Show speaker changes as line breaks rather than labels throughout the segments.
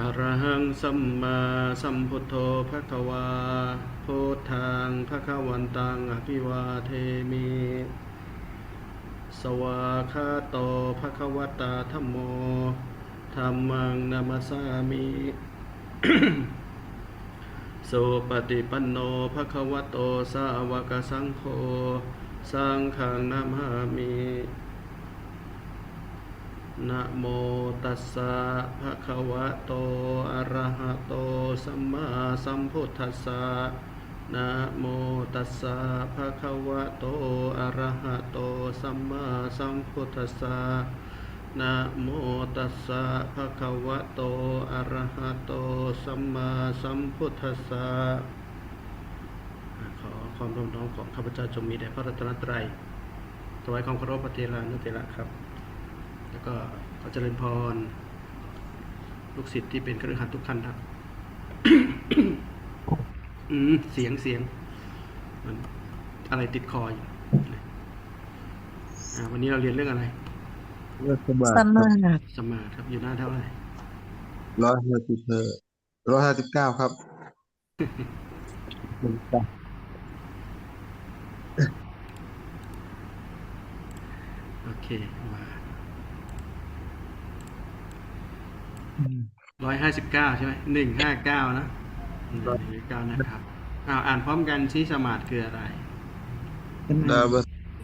อะระหังสัมมาสัมพุทโธภะคะวาพุทธังภะคะวันตังอภิวาเทมิ สวาคาโตภะคะวตาธัมโมธัมมังนามัสสามิสุปฏิปันโนภะคะวะโตสาวกสังโฆ สังฆังนามามิ นะโมตัสสะภะคะวะโต อะระหะโต สัมมาสัมพุทธัสสะนะโมตัสสะภะคะวะโต อะระหะโต สัมมาสัมพุทธัสสะนะโมตัสสะภะคะวะโต อะระหะโต สัมมาสัมพุทธัสสะขอความร่วมน้อมของข้าพเจ้าจงมีแด่พระรัตนตรัยถวายความเคารพพระเทรานุเทระครับ แล้วก็ขอเจริญพร ลูกศิษย์ที่เป็นครือขันทุกท่านครับอืมเสียงเสียงมันอะไรติดคออยู่อ่าวันนี้เราเรียนเรื่องอะไร
เลือกสบาย
สมาธิ
สมาธิครับอยู่หน้าเท่าไหร่
ร้อยห้าสิบเอร้อยห้าสิบเก้าครับหนึ่งจ้ะ
โอเคมา ร้อยห้าสิบเก้าใช่ไหมหนึ่งห้าเก้านะหนึ่งห้าเก้านะครับอ้าวอ่านพร้อมกันชี้สมาธิคืออะไร
ดาวบ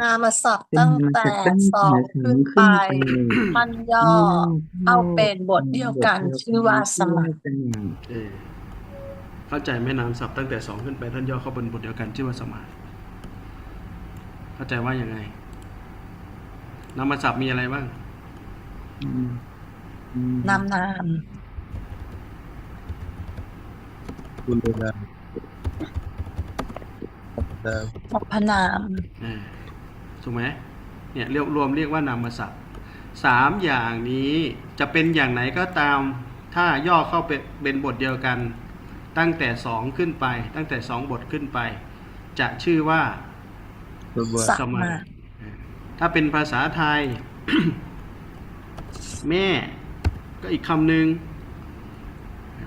นามาสับตั้งแต่สองขึ้นไป มันย่อ เอาเป็นบทเดียวกันชื่อว่าสมาธิ
เออเข้าใจแม่น้ำศัพท์ตั้งแต่สองขึ้นไปท่านย่อเข้าบนบทเดียวกันชื่อว่าสมาธิเข้าใจว่าอย่างไงนามศัพท์มีอะไรบ้าง
นามนาม
คุณดาวดาว
สรรพนาม
เออถูกไหมเนี่ยเรียกรวมเรียกว่านามศัพท์สามอย่างนี้จะเป็นอย่างไหนก็ตาม ถ้าย่อเข้าเป็นเป็นบทเดียวกัน ตั้งแต่สองขึ้นไป ตั้งแต่สองบทขึ้นไป จะชื่อว่า
สบาย
สั
ส
ม
มา
มา
ธิถ้าเป็นภาษาไทย แม่ก็อีกคำหนึ่ง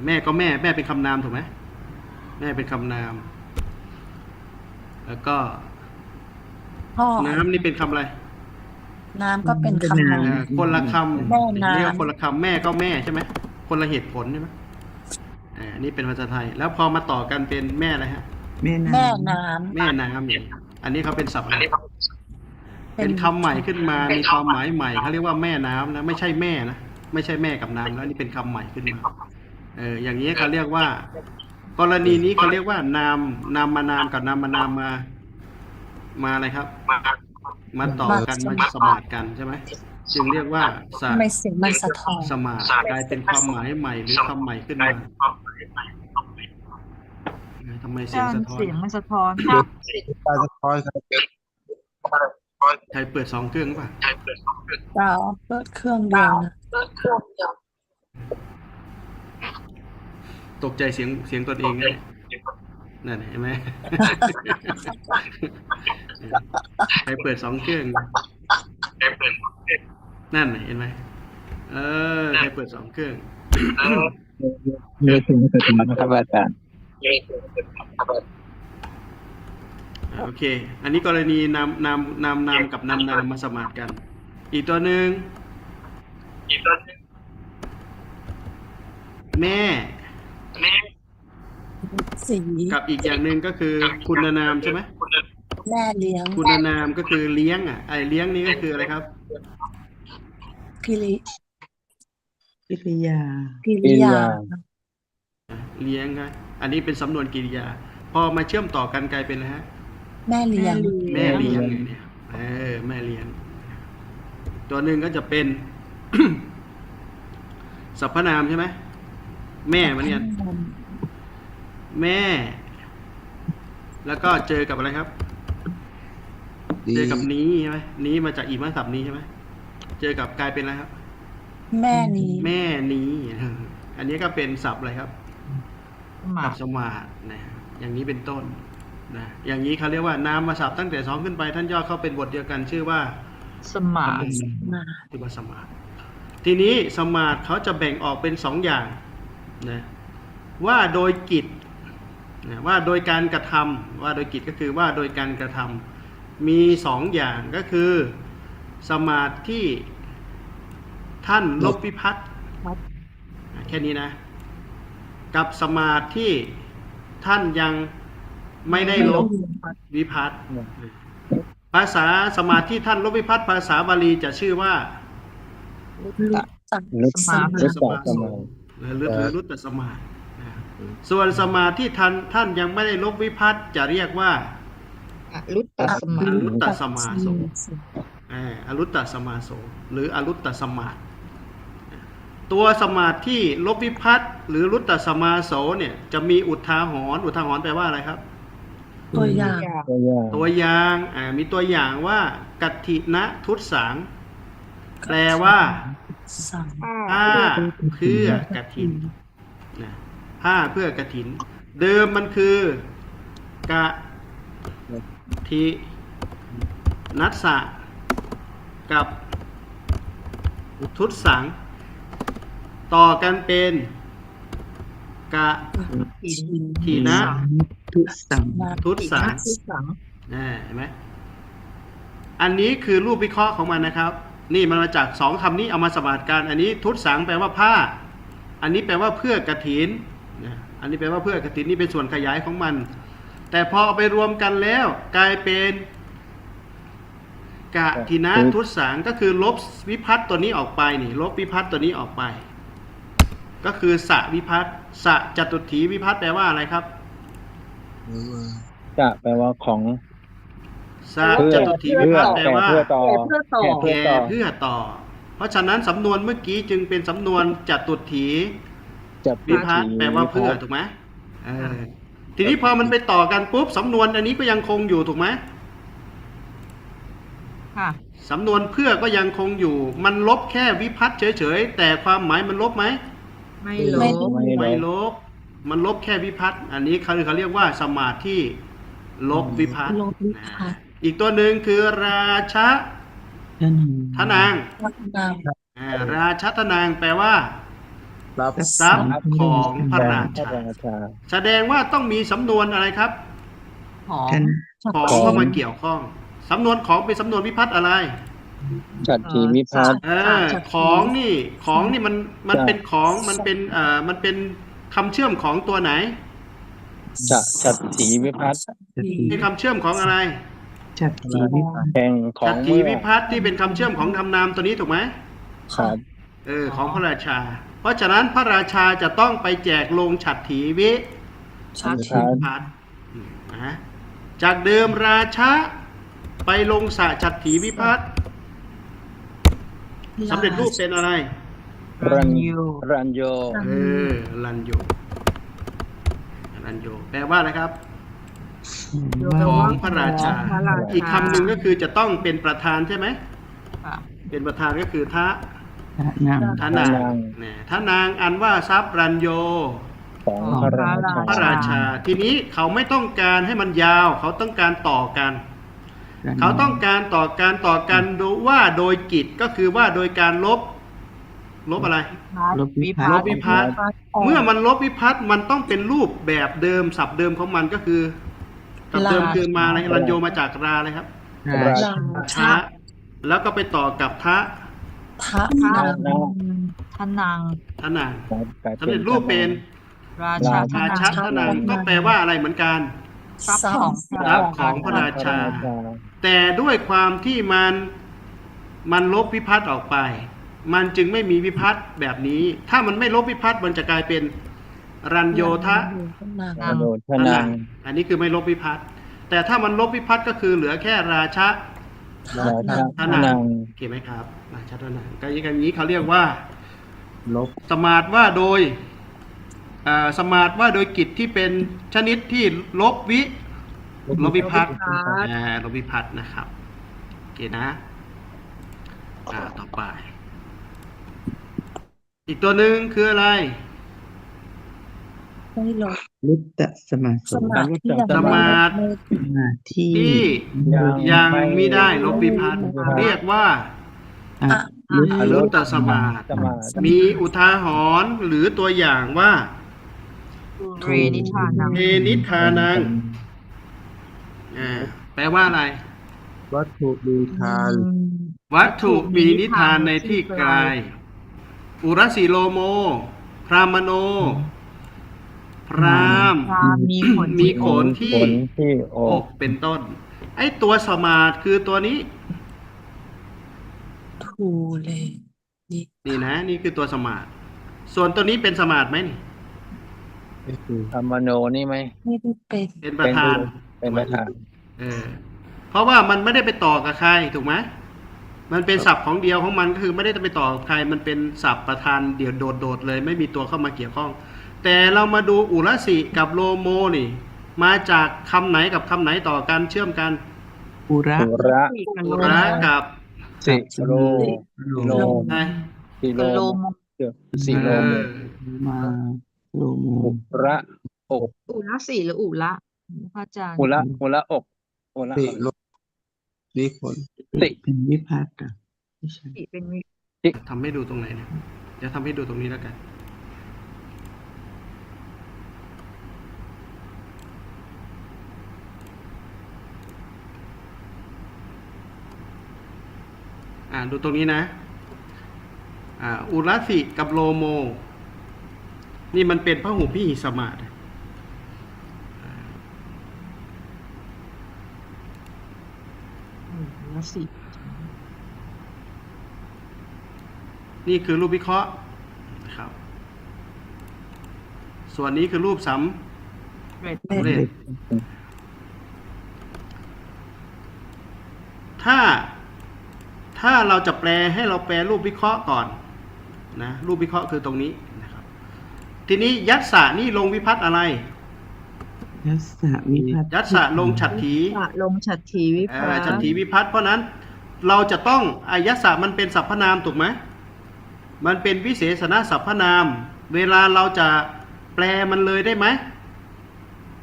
แม่ก็แม่แม่เป็นคำนามถูกไหม แม่เป็นคำนาม แล้วก็
พ่อ
น้ำนี่เป็นคำอะไร
น้ำก็เป็นคำนาม
อ่าคนละค
แม่ำน้ำ
เรียกว่าคนละคำแม่ก็แม่ใช่ไหมคนละเหตุผลใช่ไหมอ่านี่เป็นภาษาไทย แล้วพอมาต่อกันเป็นแม่อะไรฮะ
แม่น้
แม่น้
แม่น้ำเนี่ยอันนี้เขาเป็นศัพท์อะไรำเป็นคำใหม่ขึ้นมา มีความหมายใหม่เขาเรียกว่าแม่น้ำนะ ไม่ใช่แม่นะ ไม่ใช่แม่กับน้ำแล้วนี่เป็นคำใหม่ขึ้นมา เออ อย่างนี้เขาเรียกว่า กรณีนี้เขาเรียกว่านามนามมานามกับนามมานามมา มาอะไรครับ มาต่อกันมาสมาดกันใช่ไหมจึงเรียกว่าสะ
ทำไมเสียงมันสะท้อน
สมาดกลายเป็นความหมายใหม่หรือคำใหม่ขึ้นมาทำไมเสียงสะท้อน
เสียงมันสะท้อน
ตาสะท้อนครับ
ใครเปิดสองเครื่องป่ะ
ดาวเปิดเครื่องเดียวนะ
ตกใจเสียงเสียงตนเองนะนั่นเห็นไหมใครเปิดสองเครื่องนั่นเห็นไหมเออใครเปิดสองเครื่อง
เนื้อถึงสะท้อนนะครับอาจารย์
อ่าโอเค อันนี้กรณีนามนามนามนามกับนามนามมาสมาร์กัน อีกตัวหนึ่งแม่
สี
กับอีกอย่างหนึ่งก็คือคุณนามใช่ไหม
แม่เลี้ยง
คุณนามก็คือเลี้ยงอะไอเลี้ยงนี่ก็คืออะไรครับ
กิริ
กิริยา
กิริยา
เลี้ยงครับอันนี้เป็นสำนวนกริยา พอมาเชื่อมต่อกันกลายเป็นอะไรฮะ
แม่เลี้ยง
แม่เลี้ยงไงเนี่ยเออแม่เลี้ยง ตัวหนึ่งก็จะเป็นสรรพนามใช่ไหมแม่มันเนี่ย แม่ แล้วก็เจอกับอะไรครับ
ดี
เจอกับนี้ใช่ไหมนี้มาจากอีมาศัพท์นี้ใช่ไหมเจอกับกลายเป็นอะไรครับ
แม่นี้
แม่นี้ อันนี้ก็เป็นศัพท์อะไรครับ
สมา
ศัพท์สมาร์ทนะอย่างนี้เป็นต้นนะอย่างนี้เขาเรียกว่านามมาศัพท์ตั้งแต่สองขึ้นไป ท่านย่อเข้าเป็นบทเดียวกันชื่อว่า
สมาธิ
มา
ชื่อว่าสมาร์ททีนี้สมาร์ทเขาจะแบ่งออกเป็นสองอย่างนะว่าโดยกิจ นะว่าโดยการกระทำว่าโดยกิจก็คือว่าโดยการกระทำมีสองอย่างก็คือ สมาธิท่านลบวิพัตน์อะแค่นี้นะ กับสมาธิท่านยังไม่ได้ลบวิพัตน์ภาษาสมาธิท่านลบวิพัตน์ภาษาบาลีจะชื่อว่า
จัก
ลุต
สมา
ลุต
ส
ต่อ
มา
ส
โส
มา
หรือหรือรุตตสมาธินะครับ ส่วนสมาธิท่านท่านยังไม่ได้ลบวิพัตน์จะเรียกว่า
อรุตตสมา
อรุตตสมาโสอ่าอรุตตสมาโสหรืออรุตตสมาธิตัวสมาธิลบวิพัตน์หรือรุตตสมาโสเนี่ยจะมีอุทาหรณ์อุทาหรณ์แปลว่าอะไรครับ
ตัวอย่าง
ตัวอย่าง
ตัวอย่างอ่ามีตัวอย่างว่า กัตถินะทุตสังแปลว่า
สัง
ผ้าเพื่อกฐินนะ ผ้าเพื่อกฐิน เดิมมันคือกะทินัสสะกับทุตสัง ต่อกันเป็นกะทินะ
ทุสัง
ทุตสัง
ทุสัง
นะเห็นไหมอันนี้คือรูปวิเคราะห์ของมันนะครับ นี่มันมาจากสองคำนี้เอามาสมาทกันอันนี้ทุตสังแปลว่าผ้า อันนี้แปลว่าเพื่อกระถิน นะอันนี้แปลว่าเพื่อกระถินนี่เป็นส่วนขยายของมัน แต่พอเอาไปรวมกันแล้วกลายเป็นกะทินะทุตสังก็คือลบวิพัตน์ตัวนี้ออกไปนี่ลบวิพัตน์ตัวนี้ออกไป ก็คือสะวิพัตน์สะจตุถีวิพัตน์แปลว่าอะไรครับ
หรือว่า
จะแปลว่าของ
สะ
เพื่อ
จตุถีวิ
เพื่อ
พัตน์แปล
แก่
ว่า
เพื่อต่อ
เพื่อต่อ
เพื่อ
แก่
ต่อ
เพื่อต่อ เพราะฉะนั้นสำนวนเมื่อกี้จึงเป็นสำนวนจัตุถี
จะ
วิพัตน์แปลว่าเพื่อถูกไหมเออทีนี้พอมันไปต่อกันปุ๊บสำนวนอันนี้ก็ยังคงอยู่ถูกไหม
ค่ะ
สำนวนเพื่อก็ยังคงอยู่ มันลบแค่วิพัตน์เฉยๆแต่ความหมายมันลบไหม
ไม่ล
ไม่
บ
ไม่
ไม่
ล
ล
บบ
มันลบแค่วิพัตน์อันนี้เขาเขาเรียกว่าสมาธิลบวิพัตน์
ลบวิพัตน์
อีกตัวหนึ่งคือราชะทนาง
นาม
อ่าราชทนางแปลว่า
รับ
ทรัพย์ของพระราชา
พระราชา
แสดงว่าต้องมีสำนวนอะไรครับ
หอม
ของ
ของ
เข้ามาเกี่ยวข้องสำนวนของเป็นสำนวนวิพัตน์อะไร
จัดทีวิพัฒน์
เออของนี่ของนี่มันมัน
ใช่
เป็นของมันเป็นเอ่อมันเป็นคำเชื่อมของตัวไหน
จะจัดทีวิพัฒน์
เป็นคำเชื่อมของอะไร
จัดทีวิพัฒน์แห่งขอ
ชั
ง
ตถี
เมื่อ
วิพัตน์ที่เป็นคำเชื่อมของคำนามตัวนี้ถูกไหม
ครับ
เออของพระราชา เพราะฉะนั้นพระราชาจะต้องไปแจกลงฉัตรถีวิ
ชัด
ครับ
พัฒน์อืมนะจากเดิมราชาไปลงสะฉัตรถีวิพัฒน์สำเร็จรูปเป็นอะไร
รันรันโย
เออรันโยรันโยแปลว่าอะไรครับของพระราชา
พระราชา
อีกคำหนึ่งก็คือจะต้องเป็นประธานใช่ไหม
ค่ะ
เป็นประธานก็คือทะ
นาง
ทนางเนี่ยทนางอันว่าทรัพย์รันโย
ของพระราชา
พระราชา ทีนี้เขาไม่ต้องการให้มันยาว เขาต้องการต่อกัน เขาต้องการต่อการต่อกันดูว่าโดยกิจก็คือว่าโดยการลบ ลบอะไร
ลบวิพั
ล
ฒ
บ
น์
วิพัตน์เมื่อมันลบวิพัตน์มันต้องเป็นรูปแบบเดิมสับเดิมของมันก็คือสับเดิมคือมาอะไรรันโยมาจากราเลยครับ
ราชา
รา
ช้า
ชา
แล้วก็ไปต่อกับทะ
ทะ
พระ
นาม
ทนาง
ทนาง
กลาย
สำเร็จรูปเป็น
ราชาท
รา
นา
ชางทนางก็แปลว่าอะไรเหมือนกัน
ทรัพย์ของ
ทรัพย์ของพระราชา แต่ด้วยความที่มันมันลบวิพัตน์ออกไป มันจึงไม่มีวิพัตน์แบบนี้ ถ้ามันไม่ลบวิพัตน์มันจะกลายเป็นรันโยทะ
นาม
กระโดดพ
ท
นานา
งงอันนี้คือไม่ลบวิพัตน์แต่ถ้ามันลบวิพัตน์ก็คือเหลือแค่ราชะ
ทะ
ราชานา
ม
พนาง
โอเคไหมครับราชะทนางก็อย่างนี้เขาเรียกว่า
ลบ
สมาร์ทว่าโดยอ่าสมาร์ทว่าโดยกิจที่เป็นชนิดที่ลบวิ ลบวิพัตน์อ่าลบวิพัตน์นะครับ โอเคนะ อ่า ต่อไป อีกตัวหนึ่งคืออะไร
ไม่ลบ
รุตตสมา
สมาธิยัง
สมาธิ
ไม่
สมาธิ
ที่ยังไม่ได้ลบวิพัตน์เรียกว่า
อะ
อ
รุ
รุ
ต
ต
ตสมาธิ
สมาธิ
มีอุทาหรณ์หรือตัวอย่างว่า
เรนิทานัง
เอนิทานังอ่าแปลว่าอะไร
วัตถุดีทาน
วัตถุมีนิทานในที่ไกล อุรสีโลโม พรามโน พราม
ความมีขน
มีขนที่
ขนที่อ
อกกเป็นต้น ไอ้ตัวสมาธิคือตัวนี้
ทูเลนิ
นี่นะ นี่คือตัวสมาธิส่วนตัวนี้เป็นสมาธิไหมนี่
ก็คือ
ธรรมโนนี่ไหม
ไม่ได้เป็น
เป็นประธาน
เป็นประธาน
เออเพราะว่ามันไม่ได้ไปต่อกับใครถูกไหมมันเป็นศัพท์ของเดียวของมันก็คือไม่ได้ไปต่อกับใคร มันเป็นศัพท์ประธานเดี่ยวโดดๆเลย ไม่มีตัวเข้ามาเกี่ยวข้อง แต่เรามาดูอุรสิกับโลโมนี่ มาจากคำไหนกับคำไหนต่อกันเชื่อมกัน
ปุระ
สุระ
อุระกับ
สิโล
โล
โล
นะ
สิโล
โลโม
สิโล
เออ
มาโลโม
อุระอก
อุระสีหรืออุระพระอาจารย์
อุระอุระอกอุระ
ติโลวิขน
ติ
เป็นวิพัฒน์อะไม่ใช่
สีเป็นวิ
ทำให้ดูตรงไหนเนี่ยเดี๋ยวทำให้ดูตรงนี้แล้วกัน ดูตรงนี้นะอ่าอุรัสิกับโลโม นี่มันเป็นพระหูพิหิสมาธิ
อุระสี
นี่คือรูปวิเคราะห์นะครับ ส่วนนี้คือรูปส
เร็ดำ
เร็จถ้าถ้า เราจะแปลให้เราแปลรูปวิเคราะห์ก่อนนะรูปวิเคราะห์คือตรงนี้นะครับทีนี้ยัตสะนี่ลงวิพัฒน์อะไร
ยัสสะวิพัฒน์
ยัตสะลงฉัตรถี
สะลงฉัตรทีวิ
เอ่
ภั
อ
ฒ
ฉัตร
น์
ถีวิพัฒน์เพราะนั้นเราจะต้องอายัสสะมันเป็นสรรพนามถูกไหมมันเป็นวิเศษณสรรพนาม เวลาเราจะแปลมันเลยได้ไหม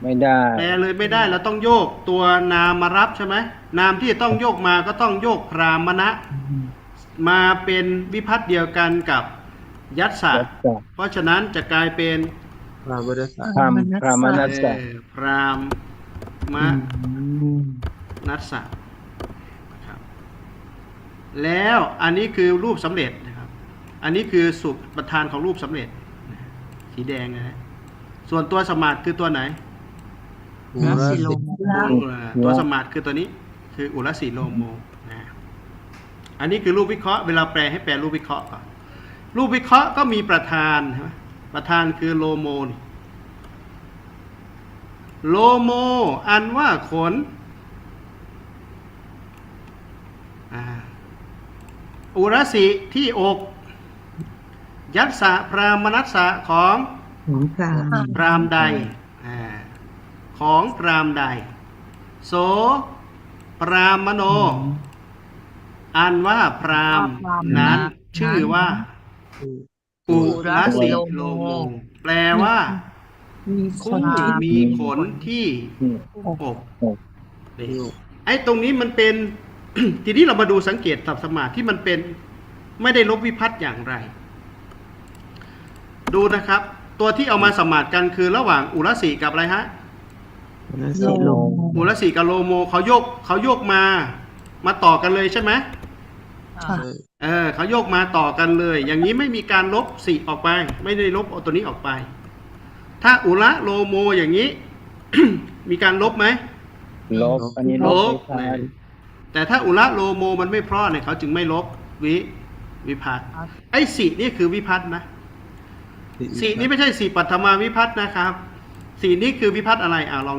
ไม่ได้
แปลเลยไม่ได้เราต้องโยกตัวนามมารับใช่ไหม นามที่ต้องโยกมาก็ต้องโยกพรามณะ มาเป็นวิพัฒน์เดียวกันกับยัตสะ
ยัตสะ
เพราะฉะนั้นจะกลายเป็น
พระบริษัท
พรามพรามนัสสะ
เอ่อพรามมะ
อืม
นัสสะนะครับแล้วอันนี้คือรูปสำเร็จนะครับ อันนี้คือสุประธานของรูปสำเร็จนะสีแดงนะฮะส่วนตัวสมาธิคือตัวไหน
อุ
อุระ
ระ
สีโล
สิ
โม
เอ่อตัวสมาธิคือตัวนี้ คืออุรสีโลโมนะอันนี้คือรูปวิเคราะห์เวลาแปลให้แปลรูปวิเคราะห์ก่อนรูปวิเคราะห์ก็มีประธานใช่ไหมประธานคือโลโมนี่โลโม อันว่าขนอ่าอุรสีที่อก ยัตสะพรามนัสสะของ
ของพราม
พรามใดอ่าของพรามใด โส พรามโน อันว่าพรามนั้น ชื่อว่าอุรสิโลโมแปลว่า
มีค
ผู้
นที่
มีขนที่
อืม
อก
อก
นี่ไอ้ตรงนี้มันเป็น ทีนี้เรามาดูสังเกตสับสมาธิที่มันเป็นไม่ได้ลบวิพัฒน์อย่างไร ดูนะครับ ตัวที่เอามาสมาธิกันคือระหว่างอุรสีกับอะไรฮะ
แล้วสิโลโม
มูลสีกับโลโมเขาโยกเขาโยกมา มาต่อกันเลยใช่ไหม
ค่ะ
เออเขาโยกมาต่อกันเลย อย่างนี้ไม่มีการลบสีออกไป ไม่ได้ลบเอาตัวนี้ออกไป ถ้าอุระโลโมอย่างนี้ มีการลบไหม
ลบ อันนี้ล
ล
บบไม่ทัน
แต่ถ้าอุระโลโมมันไม่เพราะเนี่ยเขาจึงไม่ลบวิวิพัฒน์ไอ้สีนี่คือวิพัฒน์นะสีนี่ไม่ใช่สีปัทมาวิพัฒน์นะครับ สีนี้คือวิพัฒน์อะไรอ่าลอง